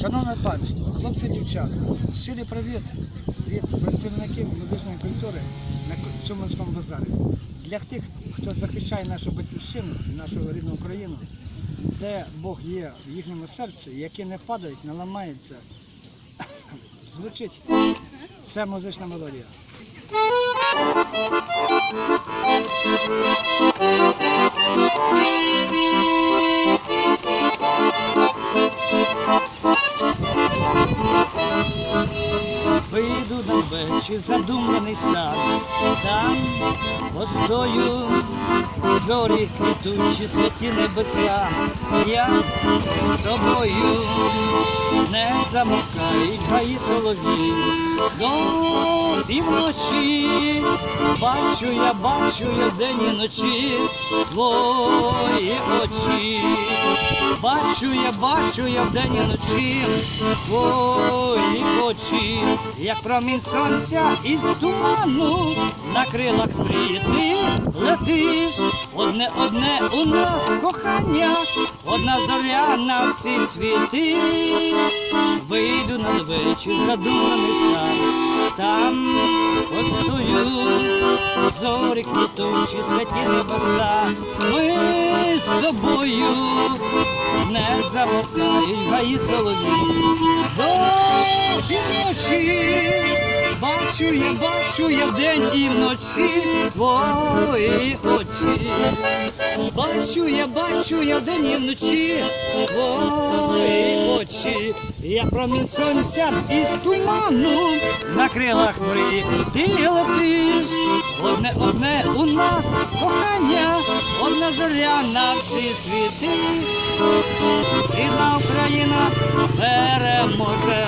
Шановне панство, хлопці, дівчата, щирий привіт від працівників музичної культури на Суманському базарі. Для тих, хто захищає нашу батьківщину, нашу рідну Україну, де Бог є в їхньому серці, які не падають, не ламаються, звучить це музична мелодія. Вийду на вечір задуманий сад, там постою зорі квітучі святі небеса. Я з тобою не замовкають гаї солові. До півночі бачу я, бачу я день і ночі твої очі. Бачу я, бачу я вдень і вночі твої очі, як промінь сонця із туману на крилах мрії ти летиш. Одне, одне у нас кохання, одна зоря на всі цвіти. Вийду на задуманий сад, там постою зорі квітучі, святі небеса. Ми з тобою не замовкають гаї солові. До півночі бачу я, бачу я вдень і вночі твої очі. Бачу я, бачу я вдень і вночі твої очі. Я промінь сонця із туману на крилах мрії ти летиш. Одне, одне у нас кохання, одна зоря на всі світи. Рідна Україна,